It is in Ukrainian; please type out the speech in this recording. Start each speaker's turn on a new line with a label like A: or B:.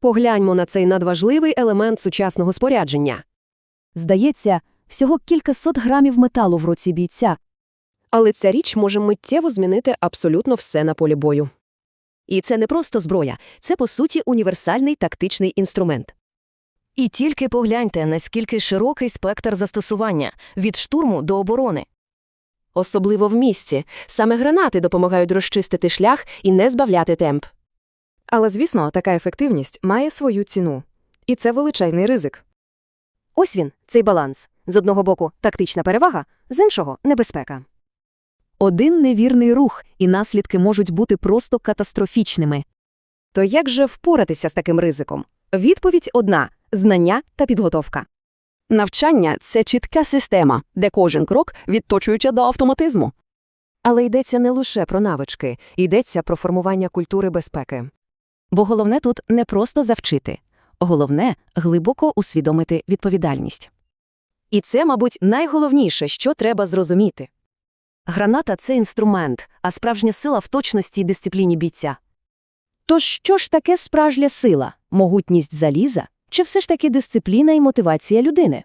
A: Погляньмо на цей надважливий елемент сучасного спорядження.
B: Здається, всього кількасот грамів металу в руці бійця.
A: Але ця річ може миттєво змінити абсолютно все на полі бою. І це не просто зброя, це, по суті, універсальний тактичний інструмент.
C: І тільки погляньте, наскільки широкий спектр застосування від штурму до оборони.
A: Особливо в місті. Саме гранати допомагають розчистити шлях і не збавляти темп.
D: Але, звісно, така ефективність має свою ціну. І це величезний ризик.
B: Ось він, цей баланс. З одного боку тактична перевага, з іншого небезпека. Один невірний рух, і наслідки можуть бути просто катастрофічними.
D: То як же впоратися з таким ризиком? Відповідь одна знання та підготовка.
E: Навчання це чітка система, де кожен крок відточується до автоматизму.
A: Але йдеться не лише про навички, йдеться про формування культури безпеки.
C: Бо головне тут не просто завчити, головне глибоко усвідомити відповідальність.
A: І це, мабуть, найголовніше, що треба зрозуміти.
B: Граната це інструмент, а справжня сила в точності й дисципліні бійця. Тож що ж таке справжня сила? Могутність заліза? Чи все ж таки дисципліна і мотивація людини?